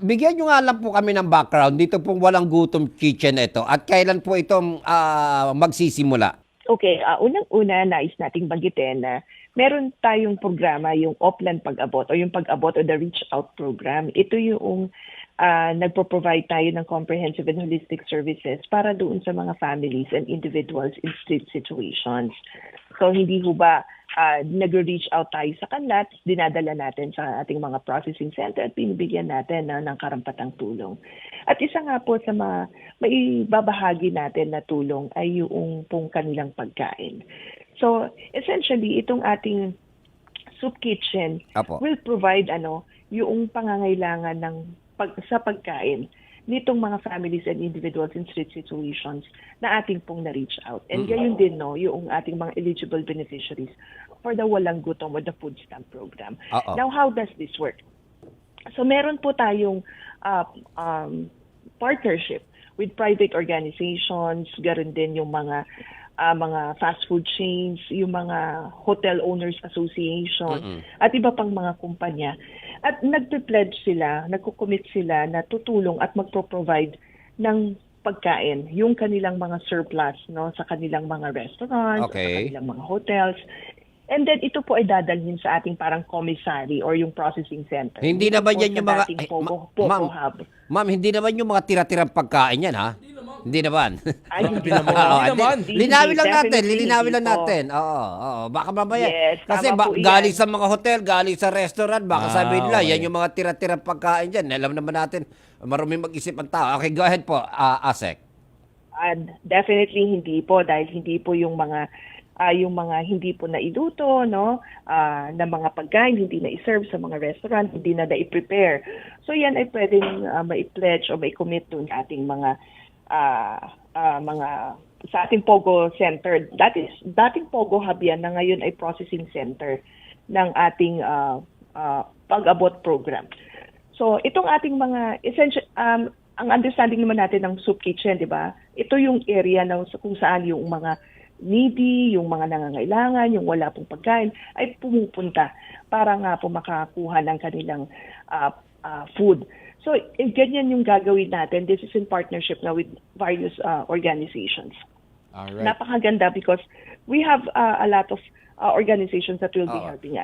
Bigyan nyo nga lang po kami ng background. Dito pong walang gutom kitchen ito. At kailan po ito ah, magsisimula? Okay, ah, unang-una nais nating banggitin na meron tayong programa, yung Oplan Pag-abot o yung Pag-abot o the Reach Out Program. Ito yung ah, nagpo-provide tayo ng comprehensive and holistic services para doon sa mga families and individuals in street situations. So hindi ho ba ah, nag-reach out tayo sa kanila, at dinadala natin sa ating mga processing center at binibigyan natin na ng karampatang tulong. At isa nga po sa mga maibabahagi natin na tulong ay yung pong kanilang pagkain. So, essentially, itong ating soup kitchen Apo. will provide ano yung pangangailangan ng pag, sa pagkain nitong mga families and individuals in street situations na ating pong na-reach out. And gayon din, no, yung ating mga eligible beneficiaries for the Walang Gutom or the Food Stamp Program. Oo. Now, how does this work? So, meron po tayong uh, um, partnership with private organizations, garon din yung mga ah, mga fast food chains, yung mga hotel owners association, at iba pang mga kumpanya. At nagpe-pledge sila, nagko-commit sila na tutulong at magpo-provide ng pagkain, yung kanilang mga surplus no sa kanilang mga restaurants, Okay. sa kanilang mga hotels. And then ito po ay dadalhin sa ating parang commissary or yung processing center. Hindi naman po yan yung mga... ay, Pogo, ma- Pogo ma'am, Hub. ma'am, hindi naman yung mga tira-tirang pagkain yan, ha? Hindi naman. Ay, hindi naman. Oo, Hindi naman. Linawin lang natin, lilinawin hindi lang natin. Oo, oo. Baka mamaya. Yes, Kasi ba, galing sa mga hotel, galing sa restaurant, baka Ah, sabihin nila, okay. yan yung mga tira-tirang pagkain dyan. Alam naman natin, maruming mag-isip ang tao. Okay, go ahead po, ah, Asek. And definitely hindi po dahil hindi po yung mga ah, yung mga hindi po nailuto no ah, na mga pagkain hindi na i-serve sa mga restaurant, hindi na na-prepare. So yan ay pwedeng uh, mai-pledge o mai-commit dun sa ating mga ah, ah, mga sa ating Pogo Center. That is dating Pogo Hub yan na ngayon ay processing center ng ating ah, ah, pag-abot program. So, itong ating mga essential um, ang understanding naman natin ng soup kitchen, 'di ba? Ito yung area na kung saan yung mga needy, yung mga nangangailangan, yung wala pong pagkain ay pumupunta para nga po makakuha ng kanilang ah, ah, food. So, eh, ganyan yung gagawin natin. This is in partnership na with various ah, organizations. Alright. Napakaganda because we have ah, a lot of ah, organizations that will be Oo. helping us.